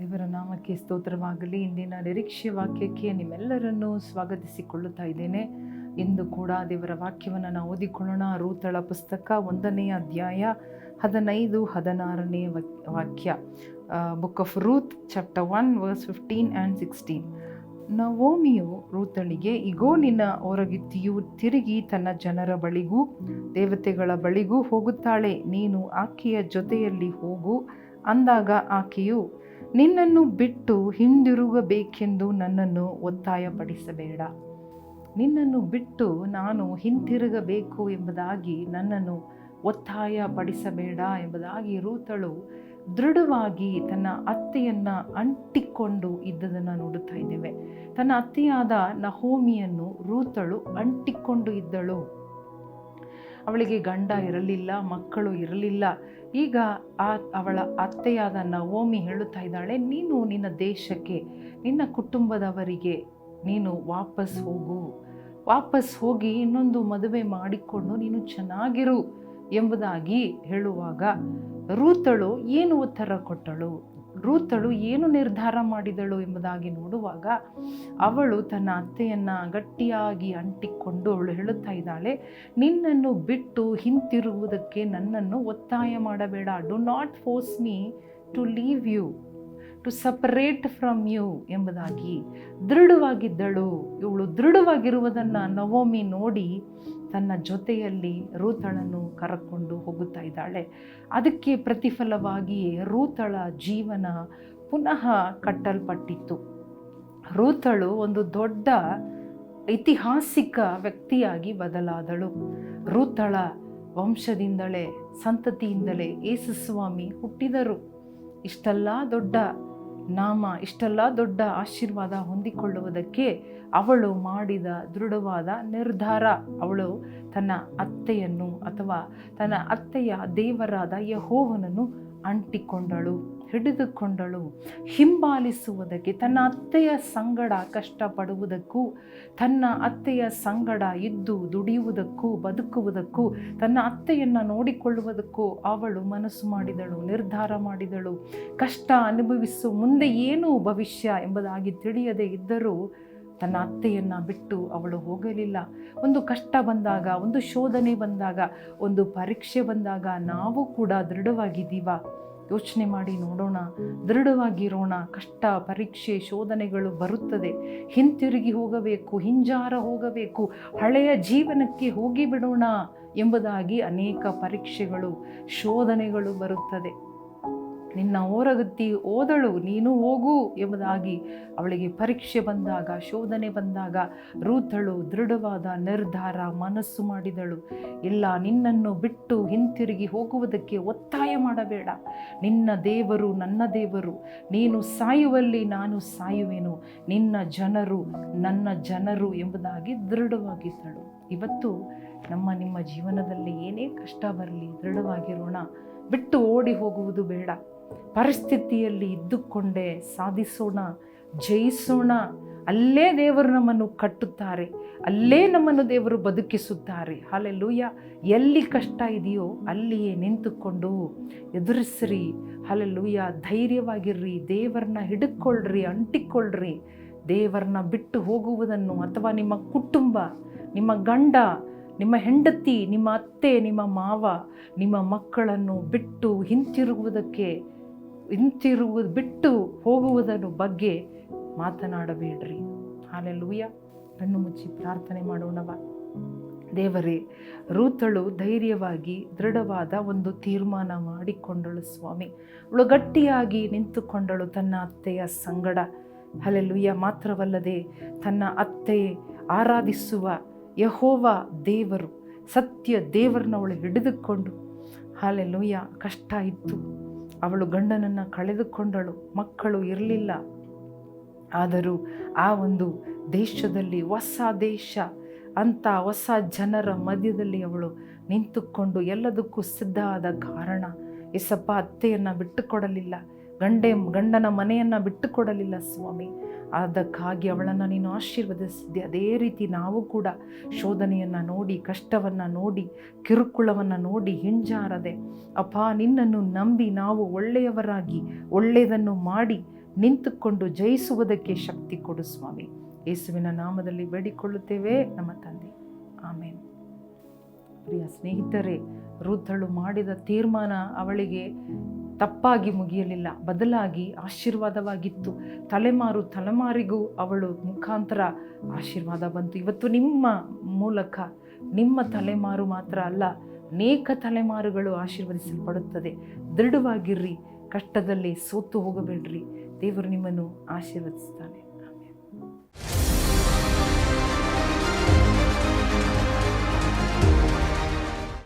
ದೇವರ ನಾಮಕ್ಕೆ ಸ್ತೋತ್ರವಾಗಲಿ. ಇಂದಿನ ನಿರೀಕ್ಷೆ ವಾಕ್ಯಕ್ಕೆ ನಿಮ್ಮೆಲ್ಲರನ್ನೂ ಸ್ವಾಗತಿಸಿಕೊಳ್ಳುತ್ತಾ ಇದ್ದೇನೆ. ಇಂದು ಕೂಡ ದೇವರ ವಾಕ್ಯವನ್ನು ನಾವು ಓದಿಕೊಳ್ಳೋಣ. ರೂತಳ ಪುಸ್ತಕ ಒಂದನೆಯ ಅಧ್ಯಾಯ ಹದಿನೈದು, ಹದಿನಾರನೇ ವಾಕ್ಯ. Book of Ruth chapter one verse fifteen and sixteen ನವೋಮಿಯು ರೂತಳಿಗೆ, ಇಗೋ, ನಿನ್ನ ಹೊರಗಿತ್ತಿಯು ತಿರುಗಿ ತನ್ನ ಜನರ ಬಳಿಗೂ, ದೇವತೆಗಳ ಬಳಿಗೂ ಹೋಗುತ್ತಾಳೆ. ನೀನು ಆಕೆಯ ಜೊತೆಯಲ್ಲಿ ಹೋಗು. ಅಂದಾಗ ಆಕೆಯು ನಿನ್ನನ್ನು ಬಿಟ್ಟು ಹಿಂದಿರುಗಬೇಕೆಂದು ನನ್ನನ್ನು ಒತ್ತಾಯಪಡಿಸಬೇಡ. ನಿನ್ನನ್ನು ಬಿಟ್ಟು ನಾನು ಹಿಂತಿರುಗಬೇಕು ಎಂಬುದಾಗಿ ನನ್ನನ್ನು ಒತ್ತಾಯ ಪಡಿಸಬೇಡ ಎಂಬುದಾಗಿ ರೂತಳು ದೃಢವಾಗಿ ತನ್ನ ಅತ್ತೆಯನ್ನು ಅಂಟಿಕೊಂಡು ಇದ್ದದನ್ನು ನೋಡುತ್ತಾ ಇದ್ದೇವೆ. ತನ್ನ ಅತ್ತೆಯಾದ ನಹೋಮಿಯನ್ನು ರೂತಳು ಅಂಟಿಕೊಂಡು ಇದ್ದಳು. ಅವಳಿಗೆ ಗಂಡ ಇರಲಿಲ್ಲ, ಮಕ್ಕಳು ಇರಲಿಲ್ಲ. ಈಗ ಆ ಅವಳ ಅತ್ತೆಯಾದ ನವೋಮಿ ಹೇಳುತ್ತಾ ಇದ್ದಾಳೆ, ನೀನು ನಿನ್ನ ದೇಶಕ್ಕೆ, ನಿನ್ನ ಕುಟುಂಬದವರಿಗೆ ನೀನು ವಾಪಸ್ ಹೋಗು. ವಾಪಸ್ ಹೋಗಿ ಇನ್ನೊಂದು ಮದುವೆ ಮಾಡಿಕೊಂಡು ನೀನು ಚೆನ್ನಾಗಿರು ಎಂಬುದಾಗಿ ಹೇಳುವಾಗ ರೂತಳು ಏನು ಉತ್ತರ ಕೊಟ್ಟಳು? ರೂತಳು ಏನು ನಿರ್ಧಾರ ಮಾಡಿದಳು ಎಂಬುದಾಗಿ ನೋಡುವಾಗ ಅವಳು ತನ್ನ ಅತ್ತೆಯನ್ನು ಗಟ್ಟಿಯಾಗಿ ಅಂಟಿಕೊಂಡು ಅವಳು ಹೇಳುತ್ತಾ ಇದ್ದಾಳೆ, ನಿನ್ನನ್ನು ಬಿಟ್ಟು ಹಿಂತಿರುಗುವುದಕ್ಕೆ ನನ್ನನ್ನು ಒತ್ತಾಯ ಮಾಡಬೇಡ. Do not force me to leave you to separate from you ಎಂಬುದಾಗಿ ದೃಢವಾಗಿದ್ದಳು. ಇವಳು ದೃಢವಾಗಿರುವುದನ್ನು ನವೋಮಿ ನೋಡಿ ತನ್ನ ಜೊತೆಯಲ್ಲಿ ರೂತಳನ್ನು ಕರಕೊಂಡು ಹೋಗುತ್ತಾ ಇದ್ದಾಳೆ. ಅದಕ್ಕೆ ಪ್ರತಿಫಲವಾಗಿಯೇ ರೂತಳ ಜೀವನ ಪುನಃ ಕಟ್ಟಲ್ಪಟ್ಟಿತ್ತು. ರೂತಳು ಒಂದು ದೊಡ್ಡ ಐತಿಹಾಸಿಕ ವ್ಯಕ್ತಿಯಾಗಿ ಬದಲಾದಳು. ರೂತಳ ವಂಶದಿಂದಲೇ, ಸಂತತಿಯಿಂದಲೇ ಯೇಸುಸ್ವಾಮಿ ಹುಟ್ಟಿದರು. ಇಷ್ಟೆಲ್ಲ ದೊಡ್ಡ ನಾಮ ಇಷ್ಟೆಲ್ಲ ದೊಡ್ಡ ಆಶೀರ್ವಾದ ಹೊಂದಿಕೊಳ್ಳುವುದಕ್ಕೆ ಅವಳು ಮಾಡಿದ ದೃಢವಾದ ನಿರ್ಧಾರ. ಅವಳು ತನ್ನ ಅತ್ತೆಯನ್ನು ಅಥವಾ ತನ್ನ ಅತ್ತೆಯ ದೇವರಾದ ಯಹೋವನನ್ನು ಅಂಟಿಕೊಂಡಳು, ಹಿಡಿದುಕೊಂಡಳು, ಹಿಂಬಾಲಿಸುವುದಕ್ಕೆ ತನ್ನ ಅತ್ತೆಯ ಸಂಗಡ ಕಷ್ಟಪಡುವುದಕ್ಕೂ, ತನ್ನ ಅತ್ತೆಯ ಸಂಗಡ ಇದ್ದು ದುಡಿಯುವುದಕ್ಕೂ, ಬದುಕುವುದಕ್ಕೂ, ತನ್ನ ಅತ್ತೆಯನ್ನು ನೋಡಿಕೊಳ್ಳುವುದಕ್ಕೂ ಅವಳು ಮನಸ್ಸು ಮಾಡಿದಳು, ನಿರ್ಧಾರ ಮಾಡಿದಳು. ಕಷ್ಟ ಅನುಭವಿಸು ಮುಂದೆ ಏನು ಭವಿಷ್ಯ ಎಂಬುದಾಗಿ ತಿಳಿಯದೇ ಇದ್ದರೂ ತನ್ನ ಅತ್ತೆಯನ್ನು ಬಿಟ್ಟು ಅವಳು ಹೋಗಲಿಲ್ಲ. ಒಂದು ಕಷ್ಟ ಬಂದಾಗ, ಒಂದು ಶೋಧನೆ ಬಂದಾಗ, ಒಂದು ಪರೀಕ್ಷೆ ಬಂದಾಗ ನಾವು ಕೂಡ ದೃಢವಾಗಿದ್ದೀವ. ಯೋಚನೆ ಮಾಡಿ ನೋಡೋಣ. ದೃಢವಾಗಿರೋಣ. ಕಷ್ಟ, ಪರೀಕ್ಷೆ, ಶೋಧನೆಗಳು ಬರುತ್ತದೆ. ಹಿಂತಿರುಗಿ ಹೋಗಬೇಕು, ಹಿಂಜಾರ ಹೋಗಬೇಕು, ಹಳೆಯ ಜೀವನಕ್ಕೆ ಹೋಗಿ ಬಿಡೋಣ ಎಂಬುದಾಗಿ ಅನೇಕ ಪರೀಕ್ಷೆಗಳು, ಶೋಧನೆಗಳು ಬರುತ್ತದೆ. ನಿನ್ನ ಓರಗತ್ತಿ ಓದಳು, ನೀನು ಹೋಗು ಎಂಬುದಾಗಿ ಅವಳಿಗೆ ಪರೀಕ್ಷೆ ಬಂದಾಗ, ಶೋಧನೆ ಬಂದಾಗ ರೂತಳು ದೃಢವಾದ ನಿರ್ಧಾರ ಮನಸ್ಸು ಮಾಡಿದಳು. ಇಲ್ಲ, ನಿನ್ನನ್ನು ಬಿಟ್ಟು ಹಿಂತಿರುಗಿ ಹೋಗುವುದಕ್ಕೆ ಒತ್ತಾಯ ಮಾಡಬೇಡ. ನಿನ್ನ ದೇವರು ನನ್ನ ದೇವರು. ನೀನು ಸಾಯುವಲ್ಲಿ ನಾನು ಸಾಯುವೆನು. ನಿನ್ನ ಜನರು ನನ್ನ ಜನರು ಎಂಬುದಾಗಿ ದೃಢವಾಗಿದ್ದಳು. ಇವತ್ತು ನಮ್ಮ ನಿಮ್ಮ ಜೀವನದಲ್ಲಿ ಏನೇ ಕಷ್ಟ ಬರಲಿ, ದೃಢವಾಗಿರೋಣ. ಬಿಟ್ಟು ಓಡಿ ಹೋಗುವುದು ಬೇಡ. ಪರಿಸ್ಥಿತಿಯಲ್ಲಿ ಇದ್ದುಕೊಂಡೇ ಸಾಧಿಸೋಣ, ಜಯಿಸೋಣ. ಅಲ್ಲೇ ದೇವರು ನಮ್ಮನ್ನು ಕಟ್ಟುತ್ತಾರೆ, ಅಲ್ಲೇ ನಮ್ಮನ್ನು ದೇವರು ಬದುಕಿಸುತ್ತಾರೆ. ಹಾಲೆಲ್ಲೂಯ್ಯ ಎಲ್ಲಿ ಕಷ್ಟ ಇದೆಯೋ ಅಲ್ಲಿಯೇ ನಿಂತುಕೊಂಡು ಎದುರಿಸ್ರಿ. ಹಾಲೆಲ್ಲೂಯ್ಯ ಧೈರ್ಯವಾಗಿರ್ರಿ, ದೇವರನ್ನ ಹಿಡ್ಕೊಳ್ರಿ ಅಂಟಿಕೊಳ್ಳ್ರಿ ದೇವರನ್ನ ಬಿಟ್ಟು ಹೋಗುವುದನ್ನು ಅಥವಾ ನಿಮ್ಮ ಕುಟುಂಬ, ನಿಮ್ಮ ಗಂಡ, ನಿಮ್ಮ ಹೆಂಡತಿ, ನಿಮ್ಮ ಅತ್ತೆ, ನಿಮ್ಮ ಮಾವ, ನಿಮ್ಮ ಮಕ್ಕಳನ್ನು ಬಿಟ್ಟು ಹಿಂತಿರುಗುವುದಕ್ಕೆ ಹಿಂತಿರುಗುವುದು ಬಿಟ್ಟು ಹೋಗುವುದನ್ನು ಬಗ್ಗೆ ಮಾತನಾಡಬೇಡ್ರಿ. ಹಾಲೆಲ್ಲೂಯ್ಯ ಕಣ್ಣು ಮುಚ್ಚಿ ಪ್ರಾರ್ಥನೆ ಮಾಡೋಣವ. ದೇವರೇ, ರೂತಳು ಧೈರ್ಯವಾಗಿ ದೃಢವಾದ ಒಂದು ತೀರ್ಮಾನ ಮಾಡಿಕೊಂಡಳು ಸ್ವಾಮಿ. ಅವಳು ಗಟ್ಟಿಯಾಗಿ ನಿಂತುಕೊಂಡಳು ತನ್ನ ಅತ್ತೆಯ ಸಂಗಡ. ಹಲೆಲುಯ್ಯ, ಮಾತ್ರವಲ್ಲದೆ ತನ್ನ ಅತ್ತೆ ಆರಾಧಿಸುವ ಯಹೋವ ದೇವರು, ಸತ್ಯ ದೇವರನ್ನ ಅವಳು ಹಿಡಿದುಕೊಂಡು. ಹಾಲೆಲುಯ್ಯ, ಕಷ್ಟ ಇತ್ತು. ಅವಳು ಗಂಡನನ್ನು ಕಳೆದುಕೊಂಡಳು, ಮಕ್ಕಳು ಇರಲಿಲ್ಲ. ಆದರೂ ಆ ಒಂದು ದೇಶದಲ್ಲಿ ಹೊಸ ದೇಶ, ಅಂತ ಹೊಸ ಜನರ ಮಧ್ಯದಲ್ಲಿ ಅವಳು ನಿಂತುಕೊಂಡು ಎಲ್ಲದಕ್ಕೂ ಸಿದ್ಧ ಆದ ಕಾರಣ ಎಸಪ್ಪ ಅತ್ತೆಯನ್ನು ಬಿಟ್ಟುಕೊಡಲಿಲ್ಲ. ಗಂಡೆ ಗಂಡನ ಮನೆಯನ್ನು ಬಿಟ್ಟುಕೊಡಲಿಲ್ಲ ಸ್ವಾಮಿ. ಅದಕ್ಕಾಗಿ ಅವಳನ್ನು ನೀನು ಆಶೀರ್ವದಿಸಿದ್ದೆ. ಅದೇ ರೀತಿ ನಾವು ಕೂಡ ಶೋಧನೆಯನ್ನು ನೋಡಿ, ಕಷ್ಟವನ್ನು ನೋಡಿ, ಕಿರುಕುಳವನ್ನು ನೋಡಿ ಹಿಂಜಾರದೆ, ಅಪ್ಪ, ನಿನ್ನನ್ನು ನಂಬಿ ನಾವು ಒಳ್ಳೆಯವರಾಗಿ, ಒಳ್ಳೆಯದನ್ನು ಮಾಡಿ ನಿಂತುಕೊಂಡು ಜಯಿಸುವುದಕ್ಕೆ ಶಕ್ತಿ ಕೊಡು ಸ್ವಾಮಿ. ಯೇಸುವಿನ ನಾಮದಲ್ಲಿ ಬೇಡಿಕೊಳ್ಳುತ್ತೇವೆ, ನಮ್ಮ ತಂದೆ. ಆಮೇಲೆ ಪ್ರಿಯ ಸ್ನೇಹಿತರೆ ವೃದ್ಧಳು ಮಾಡಿದ ತೀರ್ಮಾನ ಅವಳಿಗೆ ತಪ್ಪಾಗಿ ಮುಗಿಯಲಿಲ್ಲ, ಬದಲಾಗಿ ಆಶೀರ್ವಾದವಾಗಿತ್ತು. ತಲೆಮಾರು ತಲೆಮಾರಿಗೂ ಅವಳು ಮುಖಾಂತರ ಆಶೀರ್ವಾದ ಬಂತು. ಇವತ್ತು ನಿಮ್ಮ ಮೂಲಕ, ನಿಮ್ಮ ತಲೆಮಾರು ಮಾತ್ರ ಅಲ್ಲ, ಅನೇಕ ತಲೆಮಾರುಗಳು ಆಶೀರ್ವದಿಸಲ್ಪಡುತ್ತದೆ. ದೃಢವಾಗಿರ್ರಿ, ಕಷ್ಟದಲ್ಲಿ ಸೋತು ಹೋಗಬೇಡ್ರಿ. ದೇವರು ನಿಮ್ಮನ್ನು ಆಶೀರ್ವದಿಸ್ತಾನೆ.